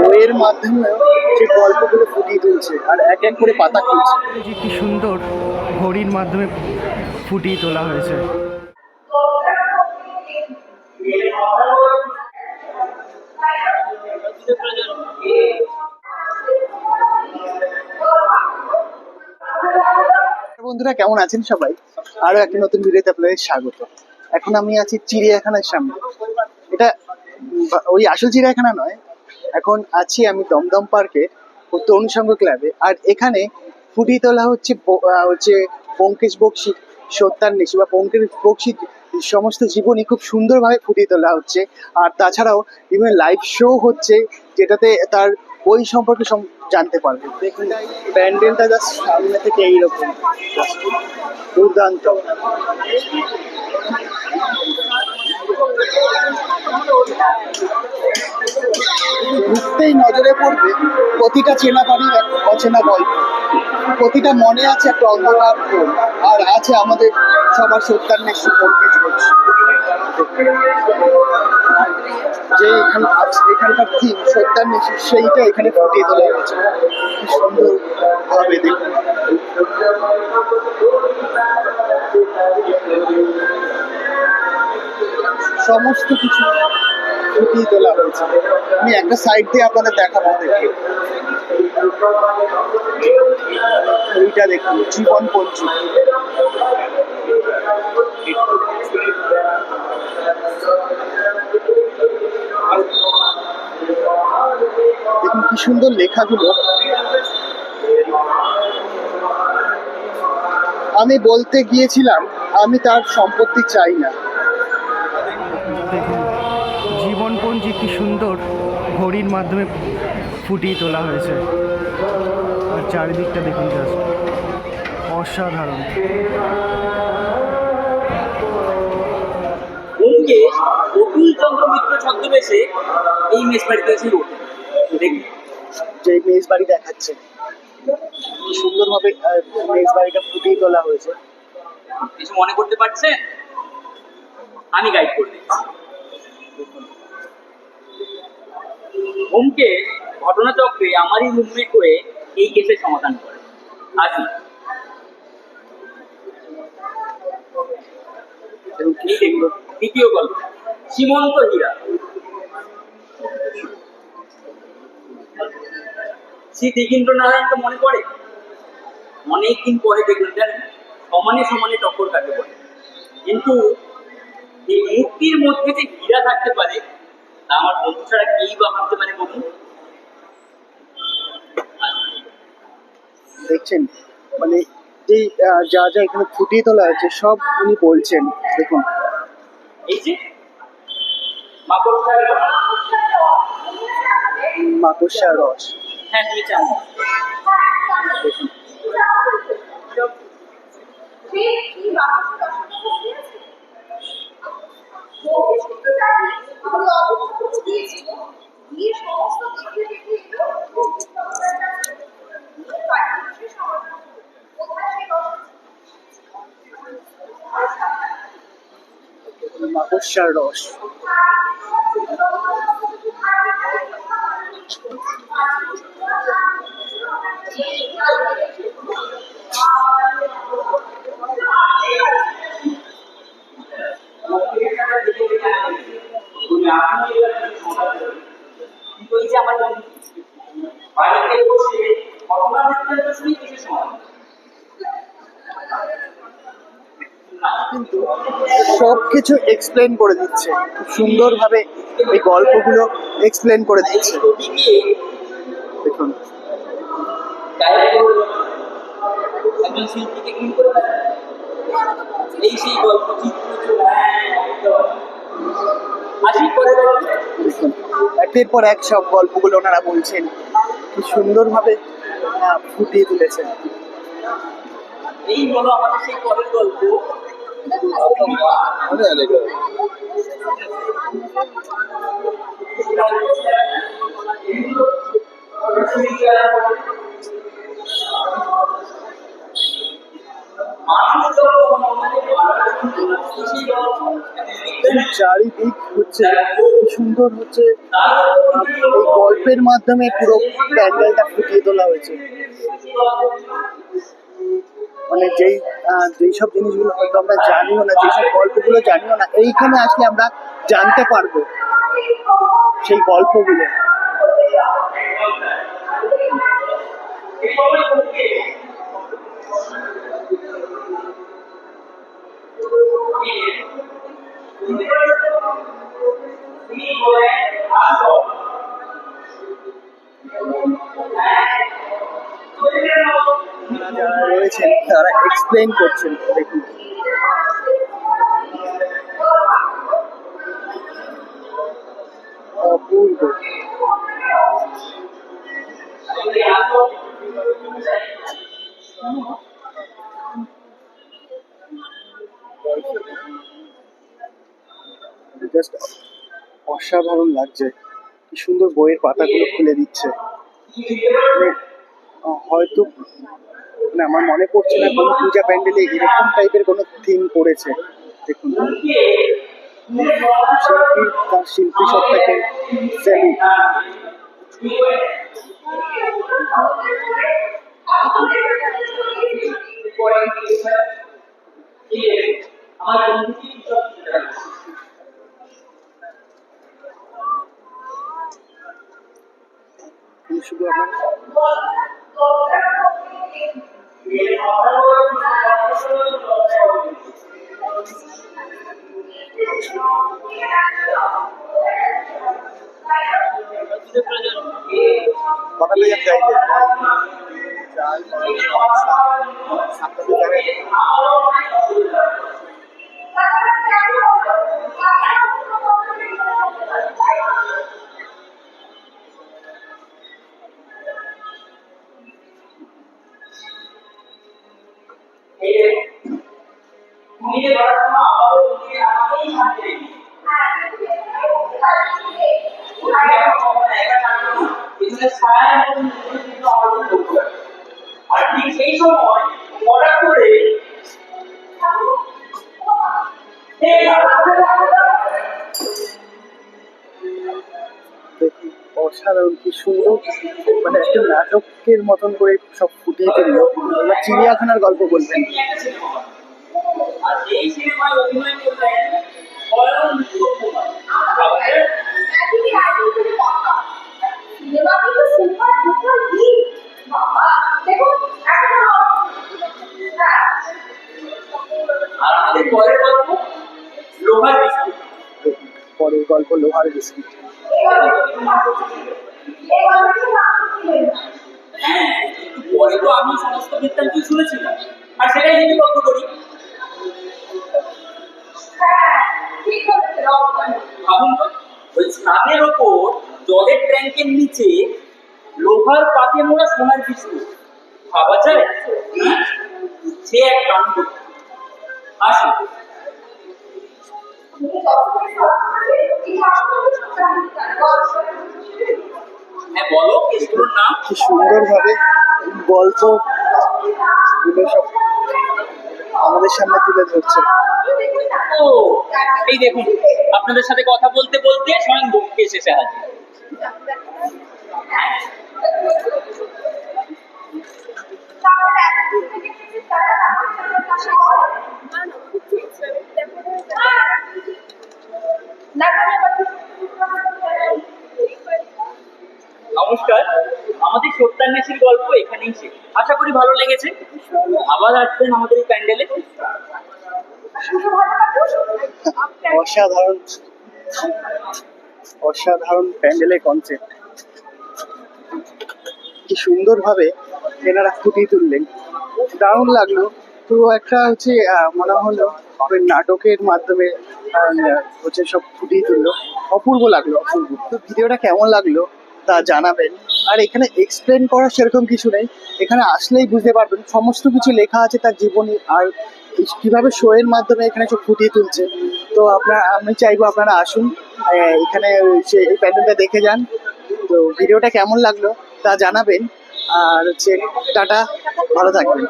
বইয়ের মাধ্যমে যে গল্পগুলো ফুটিয়ে তুলছে আর এক এক করে পাতা খুলছে। কি সুন্দর ঘড়ির মাধ্যমে ফুটিয়ে তোলা হয়েছে। বন্ধুরা কেমন আছেন সবাই? আরও একটা নতুন ভিডিওতে আপনাদের স্বাগত। এখন আমি আছি চিড়িয়াখানার সামনে। এটা ওই আসল চিড়িয়াখানা নয় এখন আছি আমি দমদম পার্কে, ও তরুণ সংঘ ক্লাবে আর এখানে ফুটিয়ে তোলা হচ্ছে হচ্ছে পঙ্কেশ বক্সি সত্যান্বেষী বা পঙ্কেশ বক্সি সমস্ত জীবনী খুব সুন্দরভাবে ফুটিয়ে তোলা হচ্ছে। আর তাছাড়াও বিভিন্ন লাইভ শো হচ্ছে, যেটাতে তার ওই সম্পর্কে জানতে পারবে। দেখুন, প্যান্ডেলটা জাস্ট সামনে থেকে এইরকম। দুর্দান্ত। ঢুকতেই নজরে পড়বে প্রতিটা চেনা এক অচেনা গল্প। প্রতিটা মনে আছে একটা অন্ধকার আর আছে আমাদের সবার সত্যান্বেষী পঙ্কেশ ঘোষ যে এখানে এখানকার থিম সত্যান্বেষী, সেইটা এখানে ফুটিয়ে তোলা হয়েছে। কি সুন্দর ভাবে সমস্ত কিছু ফুটিয়ে তোলা হয়েছে। আমি একটা সাইড দিয়ে আপনাদের দেখাবো, দেখি। এইটা দেখুন, জীবন পঞ্চী দেখুন কি সুন্দর লেখাগুলো। আমি বলতে গিয়েছিলাম, আমি তার সম্পত্তি চাই না। কি সুন্দর ঘড়ির মাধ্যমে ফুটিয়ে তোলা হয়েছে। আর চারিদিকটা দেখুন জাস্ট অসাধারণ। ওমকে অতুল চন্দ্র মিত্র ছদ্মবেশে এই মেস বাড়িতে ওঠে দেখুন। যে মেজ বাড়ি দেখাচ্ছে। কি সুন্দরভাবে মেজ বাড়িটা ফুটিয়ে তোলা হয়েছে। কিছু মনে করতে পারছেন? আমি গাইড করে দিচ্ছি। ওমকে ঘটনাচক্রে আমারই রুমমেট হয়ে এই কেসের সমাধান করে। আসি। এই দ্বিতীয় গল্প। সীমন্ত হীরা। শ্রী দিগেন্দ্র নারায়ণকে মনে পড়ে? অনেকদিন পরে দেখলেন জানেন সমানে সমানে টক্কর কাকে বলে কিন্তু এই মূর্তির মধ্যে যে হীরা থাকতে পারে তা আমার বন্ধু ছাড়া কেই বা ভাবতে পারে বলুন? দেখছেন মানে যে যা যা এখানে ফুটিয়ে তোলা হয়েছে সব উনি বলছেন দেখুন। এই যে রস। হ্যাঁ তুমি দেখুন। মাকড়সার রস। আমার বাড়িতে বসে ঘটনা বৃত্তান্ত শুনি সময় কিন্তু সব কিছু এক্সপ্লেন করে দিচ্ছে। খুব সুন্দরভাবে এই গল্পগুলো এক্সপ্লেন করে দিচ্ছে। দেখুন। একের পর এক সব গল্পগুলো ওনারা বলছেন। কি সুন্দরভাবে ফুটিয়ে তুলেছেন। এই হলো আমাদের সেই পরের গল্প। চারিদিক হচ্ছে সুন্দর হচ্ছে। গল্পের মাধ্যমে পুরো প্যান্ডেলটা ফুটিয়ে তোলা হয়েছে। মানে যেই আহ, যেই সব জিনিসগুলো হয়তো আমরা জানিও না যেসব গল্পগুলো জানিও না এইখানে আসলে আমরা জানতে পারব সেই গল্পগুলো। যারা রয়েছেন, তারা এক্সপ্লেন করছেন দেখুন। জাস্ট অসাধারণ লাগছে। কি সুন্দর বইয়ের পাতাগুলো খুলে দিচ্ছে। হয়তো মানে আমার মনে পড়ছে না কোনো পূজা প্যান্ডেলে এরকম টাইপের কোনো থিম করেছে দেখুন, শিল্পী তার শিল্পী সত্তাকে স্যালুট শুধু আমার কটা লেগে সাত সাতটা নিজে ধরার সময় নিজে আমাকেই শান্তি আর ঠিক সেই সময় হঠাৎ করে অসাধারণ কি সুন্দর। মানে একটা নাটকের মতন করে সব ফুটিয়ে তুললো। চিড়িয়াখানার গল্প বলবেন। আর এই সিনেমায় অভিনয় করলেন স্বয়ং মুক্তকুমার আর আমাদের পরের গল্প লোহার বিস্কুট। পরের গল্প লোহার বিস্কিট। হ্যাঁ পরে তো আমি সমস্ত বৃত্তান্ত শুনেছিলাম। আর সেটাই লিপিবদ্ধ করি ছাদের ওপর জলের ট্যাঙ্কের নিচে লোহার পাতে মোড়া সোনার বিস্কুট ভাবা যায়? হ্যাঁ? সে এক কাণ্ড। আসুন। হ্যাঁ বলো এগুলোর নাম? কি সুন্দরভাবে গল্প সব আমাদের সামনে তুলে ধরছে। ও এই দেখুন, আপনাদের সাথে কথা বলতে বলতে স্বয়ং বক্তি এসেছে হাজির। নমস্কার, আমাদের সত্যান্বেষীর গল্প এখানেই শেষ। আশা করি ভালো লেগেছে। আবার আসবেন আমাদের এই প্যান্ডেলে। অসাধারণ অসাধারণ প্যান্ডেলের কনসেপ্ট কি সুন্দরভাবে এনারা ফুটিয়ে তুললেন। দারুণ লাগল। তো একটা হচ্ছে মনে হলো নাটকের মাধ্যমে হচ্ছে সব ফুটিয়ে তুললো। অপূর্ব লাগল, অপূর্ব। তো ভিডিওটা কেমন লাগল তা জানাবেন। আর এখানে এক্সপ্লেন করার সেরকম কিছু নেই। এখানে আসলেই বুঝতে পারবেন, সমস্ত কিছু লেখা আছে তার জীবনী, আর কীভাবে শো এর মাধ্যমে এখানে সব ফুটিয়ে তুলছে? তো আপনার, আমি চাইব আপনারা আসুন এখানে এই প্যান্ডেলটা দেখে যান। তো ভিডিওটা কেমন লাগল তা জানাবেন। আর হচ্ছে, টাটা, ভালো থাকবেন।